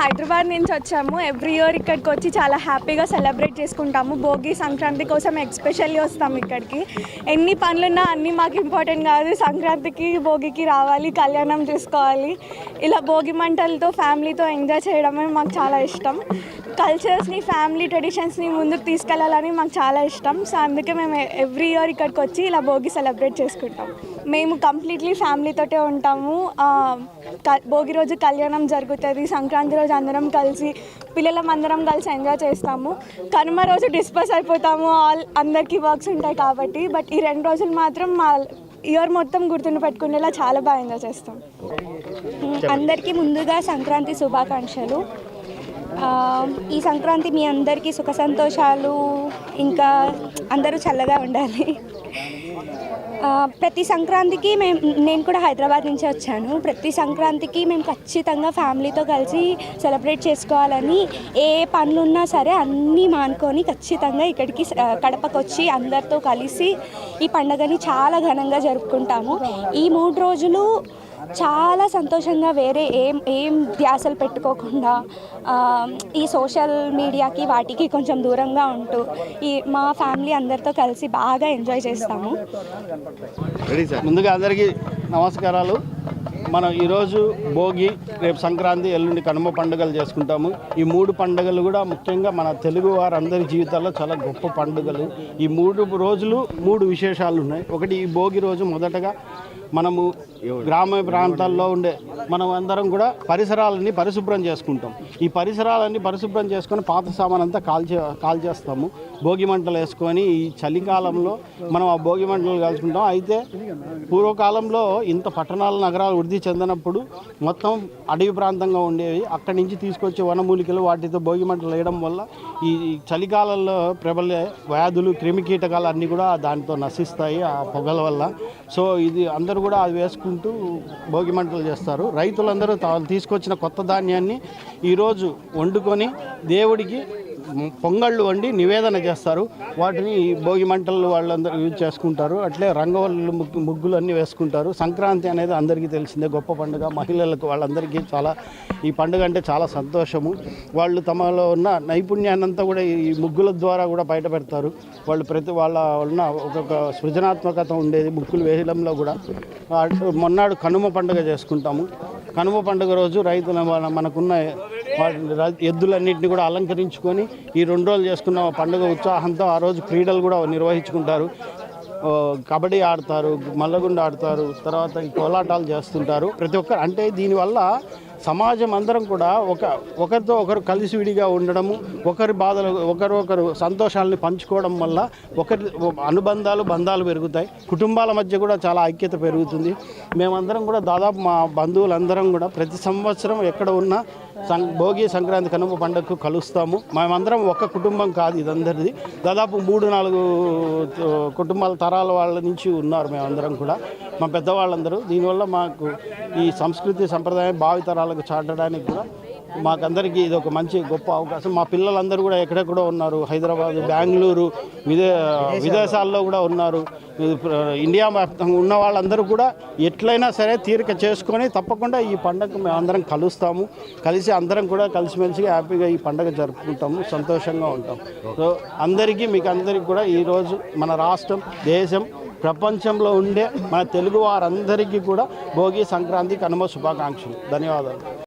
హైదరాబాద్ నుంచి వచ్చాము. Every year ఇక్కడికి వచ్చి చాలా హ్యాపీగా సెలబ్రేట్ చేసుకుంటాము. భోగి సంక్రాంతి కోసం ఎక్స్పెషల్లీ వస్తాము ఇక్కడికి. ఎన్ని పనులున్నా అన్నీ మాకు ఇంపార్టెంట్ కాదు. సంక్రాంతికి భోగికి రావాలి కళ్యాణం చేసుకోవాలి. ఇలా భోగి మంటలతో ఫ్యామిలీతో ఎంజాయ్ చేయడమే మాకు చాలా ఇష్టం. కల్చర్స్ని ఫ్యామిలీ ట్రెడిషన్స్ని ముందుకు తీసుకెళ్ళాలని మాకు చాలా ఇష్టం. సో అందుకే మేము ఎవ్రీ ఇయర్ ఇక్కడికి వచ్చి ఇలా భోగి సెలబ్రేట్ చేసుకుంటాం. మేము కంప్లీట్లీ ఫ్యామిలీతోటే ఉంటాము. భోగి రోజు కళ్యాణం జరుగుతుంది సంక్రాంతి రోజు అందరం కలిసి పిల్లలం అందరం కలిసి ఎంజాయ్ చేస్తాము. కనుమ రోజు డిస్పర్స్ అయిపోతాము ఆల్ అందరికీ వర్క్స్ ఉంటాయి కాబట్టి. బట్ ఈ రెండు రోజులు మాత్రం మా ఇయర్ మొత్తం గుర్తుండి పెట్టుకునేలా చాలా బాగా ఎంజాయ్ చేస్తాం. అందరికీ ముందుగా సంక్రాంతి శుభాకాంక్షలు. ఈ సంక్రాంతి మీ అందరికీ సుఖ సంతోషాలు ఇంకా అందరూ చల్లగా ఉండాలి. ప్రతి సంక్రాంతికి మేము నేను కూడా హైదరాబాద్ నుంచి వచ్చాను. ప్రతి సంక్రాంతికి మేము ఖచ్చితంగా ఫ్యామిలీతో కలిసి సెలబ్రేట్ చేసుకోవాలని ఏ పనులున్నా సరే అన్నీ మానుకొని ఖచ్చితంగా ఇక్కడికి కడపకు వచ్చి అందరితో కలిసి ఈ పండుగని చాలా ఘనంగా జరుపుకుంటాము. ఈ మూడు రోజులు చాలా సంతోషంగా వేరే ఏం ఏం ధ్యాసలు పెట్టుకోకుండా ఈ సోషల్ మీడియాకి వాటికి కొంచెం దూరంగా ఉంటూ ఈ మా ఫ్యామిలీ అందరితో కలిసి బాగా ఎంజాయ్ చేస్తాము. ముందుగా అందరికీ నమస్కారాలు. మనం ఈరోజు భోగి రేపు సంక్రాంతి ఎల్లుండి కనుమ పండుగలు చేసుకుంటాము. ఈ మూడు పండుగలు కూడా ముఖ్యంగా మన తెలుగు వారందరి జీవితాల్లో చాలా గొప్ప పండుగలు. ఈ మూడు రోజులు మూడు విశేషాలు ఉన్నాయి. ఒకటి ఈ భోగి రోజు మొదటగా మనము గ్రామ ప్రాంతాల్లో ఉండే మనం అందరం కూడా పరిసరాలన్నీ పరిశుభ్రం చేసుకుంటాం. ఈ పరిసరాలన్నీ పరిశుభ్రం చేసుకొని పాత సామాన్ అంతా కాల్చే కాల్చేస్తాము. భోగి మంటలు వేసుకొని ఈ చలికాలంలో మనం ఆ భోగి మంటలు కాల్చుకుంటాం. అయితే పూర్వకాలంలో ఇంత పట్టణాల నగరాలు వృద్ధి చెందినప్పుడు మొత్తం అడవి ప్రాంతంగా ఉండేవి. అక్కడి నుంచి తీసుకొచ్చే వనమూలికలు వాటితో భోగి మంటలు వేయడం వల్ల ఈ చలికాలంలో ప్రబలే వ్యాధులు క్రిమికీటకాలు అన్నీ కూడా దానితో నశిస్తాయి ఆ పొగల వల్ల. సో ఇది అందరూ కూడా అది వేసుకుంటూ భోగి మంటలు చేస్తారు. రైతులందరూ తాను తీసుకొచ్చిన కొత్త ధాన్యాన్ని ఈరోజు వండుకొని దేవుడికి పొంగళ్ళు వండి నివేదన చేస్తారు. వాటిని భోగి మంటలు వాళ్ళందరూ యూజ్ చేసుకుంటారు. అట్లే రంగవల్లు ముగ్గు ముగ్గులు అన్నీ వేసుకుంటారు. సంక్రాంతి అనేది అందరికీ తెలిసిందే. గొప్ప పండుగ. మహిళలకు వాళ్ళందరికీ చాలా ఈ పండుగ అంటే చాలా సంతోషము. వాళ్ళు తమలో ఉన్న నైపుణ్యాన్ని అంతా కూడా ఈ ముగ్గుల ద్వారా కూడా బయట పెడతారు. వాళ్ళు ప్రతి వాళ్ళ ఉన్న ఒక్కొక్క సృజనాత్మకత ఉండేది. ముగ్గులు వేయడంలో కూడా. మొన్నాడు కనుమ పండుగ చేసుకుంటాము. కనుమ పండుగ రోజు రైతుల మన- మనకున్న ఎద్దులన్నింటినీ కూడా అలంకరించుకొని ఈ రెండు రోజులు చేసుకున్న పండుగ ఉత్సాహంతో ఆ రోజు క్రీడలు కూడా నిర్వహించుకుంటారు. కబడ్డీ ఆడతారు మల్లగుండ ఆడతారు తర్వాత కోలాటాలు చేస్తుంటారు. ప్రతి ఒక్కరు అంటే దీనివల్ల సమాజం అందరం కూడా ఒక ఒకరితో ఒకరు కలిసి విడిగా ఉండడము ఒకరి బాధలు ఒకరు ఒకరు సంతోషాలని పంచుకోవడం వల్ల ఒకరి అనుబంధాలు బంధాలు పెరుగుతాయి. కుటుంబాల మధ్య కూడా చాలా ఐక్యత పెరుగుతుంది. మేమందరం కూడా దాదాపు మా బంధువులందరం కూడా ప్రతి సంవత్సరం ఎక్కడ ఉన్నా సం భోగి సంక్రాంతి కనుమ పండుగకు కలుస్తాము. మేమందరం ఒక్క కుటుంబం కాదు ఇదందరిది. దాదాపు మూడు నాలుగు కుటుంబాల తరాల వాళ్ళ నుంచి ఉన్నారు మేమందరం కూడా. మా పెద్దవాళ్ళందరూ. దీనివల్ల మాకు ఈ సంస్కృతి సంప్రదాయం భావితరాలకు చాటడానికి కూడా మాకందరికీ ఇది ఒక మంచి గొప్ప అవకాశం. మా పిల్లలందరూ కూడా ఎక్కడెక్కడో ఉన్నారు. హైదరాబాద్ బెంగళూరు విదే విదేశాల్లో. కూడా ఉన్నారు. ఇండియా వ్యాప్తంగా ఉన్న వాళ్ళందరూ కూడా ఎట్లయినా సరే తీరిక చేసుకొని తప్పకుండా ఈ పండగ మేము అందరం కలుస్తాము. కలిసి అందరం కూడా కలిసిమెలిసి హ్యాపీగా ఈ పండగ జరుపుకుంటాము. సంతోషంగా ఉంటాం సో అందరికీ మీకు అందరికీ కూడా ఈరోజు మన రాష్ట్రం దేశం ప్రపంచంలో ఉండే మన తెలుగు వారందరికీ కూడా భోగి సంక్రాంతి కనుమ శుభాకాంక్షలు. ధన్యవాదాలు.